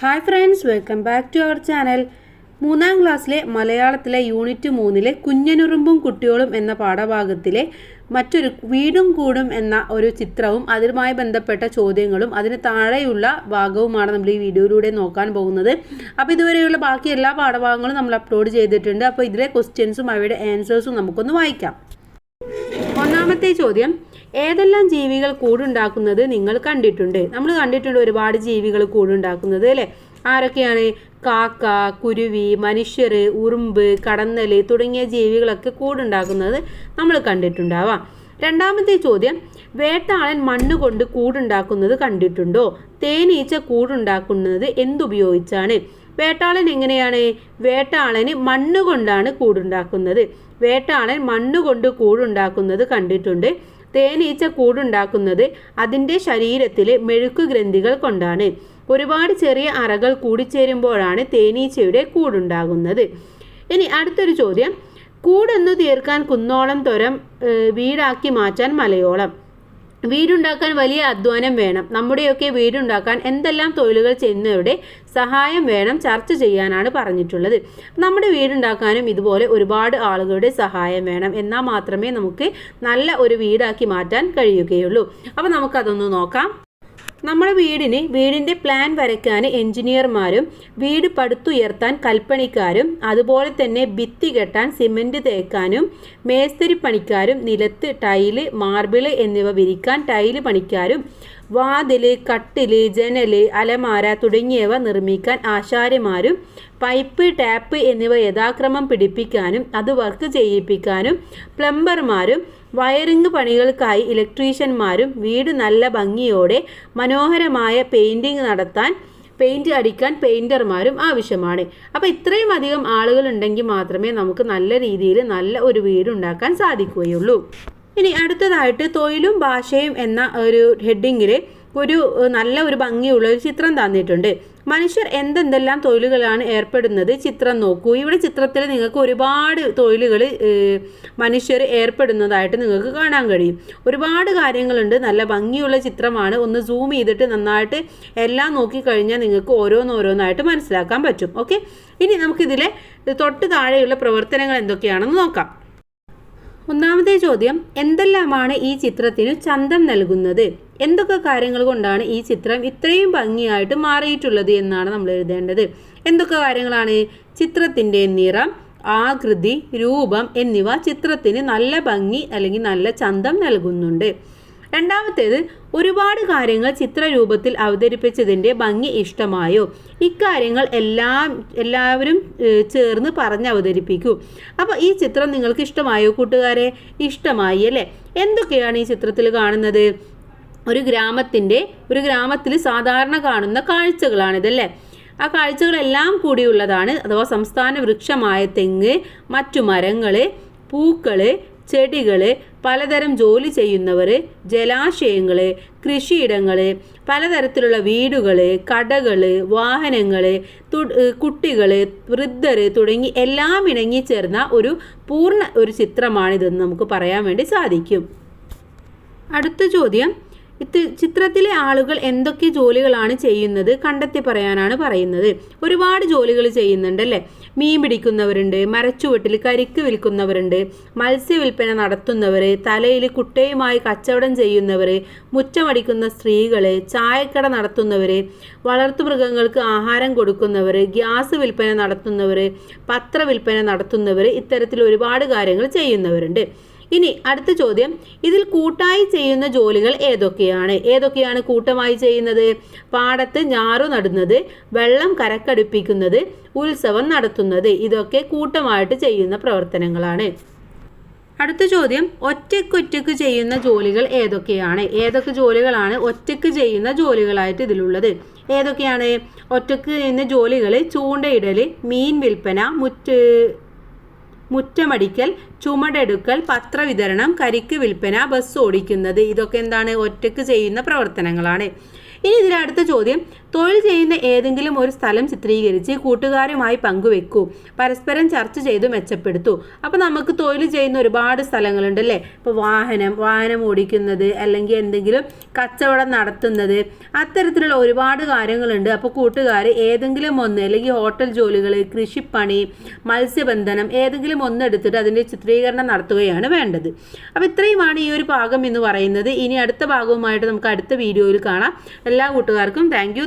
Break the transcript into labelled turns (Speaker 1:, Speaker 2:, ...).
Speaker 1: Hi friends welcome back to our channel മൂന്നാം ക്ലാസ്സിലെ മലയാളത്തിലെ യൂണിറ്റ് മൂന്നിലെ കുഞ്ഞനുറുമ്പും കുട്ടികളും എന്ന പാഠഭാഗത്തിലെ മറ്റൊരു വീടും കൂടും എന്ന ഒരു ചിത്രവും അതുമായി ബന്ധപ്പെട്ട ചോദ്യങ്ങളും അതിന് താഴെയുള്ള ഭാഗവുമാണ് നമ്മൾ ഈ വീഡിയോയിലൂടെ നോക്കാൻ പോകുന്നത്. അപ്പോൾ ഇതുവരെയുള്ള ബാക്കി എല്ലാ പാഠഭാഗങ്ങളും നമ്മൾ അപ്ലോഡ് ചെയ്തിട്ടുണ്ട്. അപ്പോൾ ഇതിലെ ക്വസ്റ്റ്യൻസും അവയുടെ ആൻസേഴ്സും നമുക്കൊന്ന് വായിക്കാം. ഒന്നാമത്തെ ചോദ്യം. ഏതെല്ലാം ജീവികൾ കൂടുണ്ടാക്കുന്നത് നിങ്ങൾ കണ്ടിട്ടുണ്ട്? നമ്മൾ കണ്ടിട്ടുണ്ട് ഒരുപാട് ജീവികൾ കൂടുണ്ടാക്കുന്നത് അല്ലേ? ആരൊക്കെയാണ്? കാക്ക കുരുവി മനുഷ്യർ ഉറുമ്പ് കടന്നൽ തുടങ്ങിയ ജീവികളൊക്കെ കൂടുണ്ടാക്കുന്നത് നമ്മൾ കണ്ടിട്ടുണ്ടാവാം. രണ്ടാമത്തെ ചോദ്യം വേട്ടാളൻ മണ്ണ് കൊണ്ട് കൂടുണ്ടാക്കുന്നത് കണ്ടിട്ടുണ്ടോ? തേനീച്ച കൂടുണ്ടാക്കുന്നത് എന്തുപയോഗിച്ചാണ്? വേട്ടാളൻ എങ്ങനെയാണ്? വേട്ടാളന് മണ്ണ് കൊണ്ടാണ് കൂടുണ്ടാക്കുന്നത്. വേട്ടാളൻ മണ്ണ് കൊണ്ട് കൂടുണ്ടാക്കുന്നത് കണ്ടിട്ടുണ്ട്. തേനീച്ച കൂടുണ്ടാക്കുന്നത് അതിന്റെ ശരീരത്തിലെ മെഴുക്കു ഗ്രന്ഥികൾ കൊണ്ടാണ്. ഒരുപാട് ചെറിയ അറകൾ കൂടിച്ചേരുമ്പോഴാണ് തേനീച്ചയുടെ കൂടുണ്ടാകുന്നത്. ഇനി അടുത്തൊരു ചോദ്യം. കൂടെന്നു തീർക്കാൻ കുന്നോളം തൊരം വീടാക്കി മാറ്റാൻ മലയോളം. വീടുണ്ടാക്കാൻ വലിയ അധ്വാനം വേണം. നമ്മുടെയൊക്കെ വീടുണ്ടാക്കാൻ എന്തെല്ലാം തൊഴിലുകൾ ചെയ്യുന്നവരുടെ സഹായം വേണം ചർച്ച ചെയ്യാനാണ് പറഞ്ഞിട്ടുള്ളത്. നമ്മുടെ വീടുണ്ടാക്കാനും ഇതുപോലെ ഒരുപാട് ആളുകളുടെ സഹായം വേണം. എന്നാൽ മാത്രമേ നമുക്ക് നല്ല ഒരു വീടാക്കി മാറ്റാൻ കഴിയുകയുള്ളൂ. അപ്പോൾ നമുക്കതൊന്ന് നോക്കാം. നമ്മുടെ വീടിന് വീടിന്റെ പ്ലാൻ വരയ്ക്കാൻ എഞ്ചിനീയർമാരും വീട് പടുത്തുയർത്താൻ കൽപ്പണിക്കാരും അതുപോലെ തന്നെ ഭിത്തി കെട്ടാൻ സിമന്റ് തേക്കാനും മേസ്തിരി പണിക്കാരും നിലത്ത് ടൈൽ മാർബിൾ എന്നിവ വിരിക്കാൻ ടൈൽ പണിക്കാരും വാതിൽ കട്ടിൽ ജനൽ അലമാര തുടങ്ങിയവ നിർമ്മിക്കാൻ ആശാരിമാരും പൈപ്പ് ടാപ്പ് എന്നിവ യഥാക്രമം പിടിപ്പിക്കാനും അത് വർക്ക് ചെയ്യിപ്പിക്കാനും പ്ലംബർമാരും വയറിംഗ് പണികൾക്കായി ഇലക്ട്രീഷ്യന്മാരും വീട് നല്ല ഭംഗിയോടെ മനോഹരമായ പെയിന്റിങ് നടത്താൻ പെയിന്റ് അടിക്കാൻ പെയിന്റർമാരും ആവശ്യമാണ്. അപ്പോൾ ഇത്രയും അധികം ആളുകൾ ഉണ്ടെങ്കിൽ മാത്രമേ നമുക്ക് നല്ല രീതിയിൽ നല്ല ഒരു വീട് ഉണ്ടാക്കാൻ സാധിക്കുകയുള്ളൂ. ഇനി അടുത്തതായിട്ട് തൊഴിലും ഭാഷയും എന്ന ഒരു ഹെഡിങ്ങിൽ ഒരു നല്ല ഒരു ഭംഗിയുള്ള ഒരു ചിത്രം തന്നിട്ടുണ്ട്. മനുഷ്യർ എന്തെന്തെല്ലാം തൊഴിലുകളാണ് ഏർപ്പെടുന്നത് ചിത്രം നോക്കൂ. ഇവിടെ ചിത്രത്തിൽ നിങ്ങൾക്ക് ഒരുപാട് തൊഴിലുകൾ മനുഷ്യർ ഏർപ്പെടുന്നതായിട്ട് നിങ്ങൾക്ക് കാണാൻ കഴിയും. ഒരുപാട് കാര്യങ്ങളുണ്ട്. നല്ല ഭംഗിയുള്ള ചിത്രമാണ്. ഒന്ന് സൂം ചെയ്തിട്ട് നന്നായിട്ട് എല്ലാം നോക്കിക്കഴിഞ്ഞാൽ നിങ്ങൾക്ക് ഓരോന്നോരോന്നായിട്ട് മനസ്സിലാക്കാൻ പറ്റും. ഓക്കെ? ഇനി നമുക്കിതിലെ തൊട്ട് താഴെയുള്ള പ്രവർത്തനങ്ങൾ എന്തൊക്കെയാണെന്ന് നോക്കാം. ഒന്നാമത്തെ ചോദ്യം എന്തെല്ലാമാണ് ഈ ചിത്രത്തിന് ചന്തം നൽകുന്നത്? എന്തൊക്കെ കാര്യങ്ങൾ കൊണ്ടാണ് ഈ ചിത്രം ഇത്രയും ഭംഗിയായിട്ട് മാറിയിട്ടുള്ളത് എന്നാണ് നമ്മൾ എഴുതേണ്ടത്. എന്തൊക്കെ കാര്യങ്ങളാണ് ചിത്രത്തിന്റെ നിറം ആകൃതി രൂപം എന്നിവ ചിത്രത്തിന് നല്ല ഭംഗി അല്ലെങ്കിൽ നല്ല ചന്തം നൽകുന്നുണ്ട്. രണ്ടാമത്തേത് ഒരുപാട് കാര്യങ്ങൾ ചിത്രരൂപത്തിൽ അവതരിപ്പിച്ചതിന്റെ ഭംഗി ഇഷ്ടമായോ? ഇക്കാര്യങ്ങൾ എല്ലാം എല്ലാവരും ചേർന്ന് പറഞ്ഞ് അവതരിപ്പിക്കൂ. അപ്പോൾ ഈ ചിത്രം നിങ്ങൾക്ക് ഇഷ്ടമായോ കൂട്ടുകാരെ? ഇഷ്ടമായി അല്ലേ? എന്തൊക്കെയാണ് ഈ ചിത്രത്തിൽ കാണുന്നത്? ഒരു ഗ്രാമത്തിന്റെ ഒരു ഗ്രാമത്തിൽ സാധാരണ കാണുന്ന കാഴ്ചകളാണിതല്ലേ? ആ കാഴ്ചകളെല്ലാം കൂടിയുള്ളതാണ്. അഥവാ സംസ്ഥാന വൃക്ഷമായ തെങ്ങ് മറ്റു മരങ്ങൾ പൂക്കൾ ചെടികൾ പലതരം ജോലി ചെയ്യുന്നവർ ജലാശയങ്ങൾ കൃഷിയിടങ്ങൾ പലതരത്തിലുള്ള വീടുകൾ കടകൾ വാഹനങ്ങൾ കുട്ടികൾ വൃദ്ധർ തുടങ്ങി എല്ലാം ഇണങ്ങിച്ചേർന്ന ഒരു പൂർണ ഒരു ചിത്രമാണിതെന്ന് നമുക്ക് പറയാൻ വേണ്ടി സാധിക്കും. അടുത്ത ചോദ്യം. ചിത്രത്തിലെ ആളുകൾ എന്തൊക്കെ ജോലികളാണ് ചെയ്യുന്നത് കണ്ടെത്തി പറയാനാണ് പറയുന്നത്. ഒരുപാട് ജോലികൾ ചെയ്യുന്നുണ്ട് അല്ലേ? മീൻ പിടിക്കുന്നവരുണ്ട് മരച്ചുവട്ടിൽ കരിക്ക് വിൽക്കുന്നവരുണ്ട് മത്സ്യവില്പന നടത്തുന്നവർ തലയിൽ കുട്ടയുമായി കച്ചവടം ചെയ്യുന്നവർ മുറ്റമടിക്കുന്ന സ്ത്രീകൾ ചായക്കട നടത്തുന്നവർ വളർത്തുമൃഗങ്ങൾക്ക് ആഹാരം കൊടുക്കുന്നവർ ഗ്യാസ് വിൽപ്പന നടത്തുന്നവർ പത്രവിൽപ്പന നടത്തുന്നവർ ഇത്തരത്തിൽ ഒരുപാട് കാര്യങ്ങൾ ചെയ്യുന്നവരുണ്ട്. ഇനി അടുത്ത ചോദ്യം ഇതിൽ കൂട്ടായി ചെയ്യുന്ന ജോലികൾ ഏതൊക്കെയാണ്? ഏതൊക്കെയാണ് കൂട്ടമായി ചെയ്യുന്നത്? പാടത്ത് ഞാറു നടുന്നത് വെള്ളം കരക്കടുപ്പിക്കുന്നത് ഉത്സവം നടത്തുന്നത് ഇതൊക്കെ കൂട്ടമായിട്ട് ചെയ്യുന്ന പ്രവർത്തനങ്ങളാണ്. അടുത്ത ചോദ്യം ഒറ്റയ്ക്കൊറ്റയ്ക്ക് ചെയ്യുന്ന ജോലികൾ ഏതൊക്കെയാണ്? ഏതൊക്കെ ജോലികളാണ് ഒറ്റയ്ക്ക് ചെയ്യുന്ന ജോലികളായിട്ട് ഇതിലുള്ളത്? ഏതൊക്കെയാണ്? ഒറ്റയ്ക്ക് ചെയ്യുന്ന ജോലികൾ ചൂണ്ടയിടൽ മീൻ വിൽപ്പന മുറ്റ് മുറ്റമടിക്കൽ ചുമടെടുക്കൽ പത്രവിതരണം കരിക്ക് വിൽപ്പന ബസ് ഓടിക്കുന്നത്. ഇതൊക്കെ എന്താണ്? ഒറ്റയ്ക്ക് ചെയ്യുന്ന പ്രവർത്തനങ്ങളാണ്. ഇനി ഇതിലെ അടുത്ത ചോദ്യം തൊഴിൽ ചെയ്യുന്ന ഏതെങ്കിലും ഒരു സ്ഥലം ചിത്രീകരിച്ച് കൂട്ടുകാരുമായി പങ്കുവെക്കൂ. പരസ്പരം ചർച്ച ചെയ്ത് മെച്ചപ്പെടുത്തു. അപ്പോൾ നമുക്ക് തൊഴിൽ ചെയ്യുന്ന ഒരുപാട് സ്ഥലങ്ങളുണ്ട് അല്ലേ ഇപ്പോൾ വാഹനം വാഹനം ഓടിക്കുന്നത് അല്ലെങ്കിൽ എന്തെങ്കിലും കച്ചവടം നടത്തുന്നത് അത്തരത്തിലുള്ള ഒരുപാട് കാര്യങ്ങളുണ്ട്. അപ്പോൾ കൂട്ടുകാർ ഏതെങ്കിലും ഒന്ന് അല്ലെങ്കിൽ ഹോട്ടൽ ജോലികൾ കൃഷിപ്പണി മത്സ്യബന്ധനം ഏതെങ്കിലും ഒന്ന് എടുത്തിട്ട് അതിന്റെ ചിത്രീകരണം നടത്തുകയാണ് വേണ്ടത്. അപ്പോൾ ഇത്രയുമാണ് ഈ ഒരു ഭാഗം എന്ന് പറയുന്നത്. ഇനി അടുത്ത ഭാഗവുമായിട്ട് നമുക്ക് അടുത്ത വീഡിയോയിൽ കാണാം. എല്ലാ കൂട്ടുകാർക്കും thank you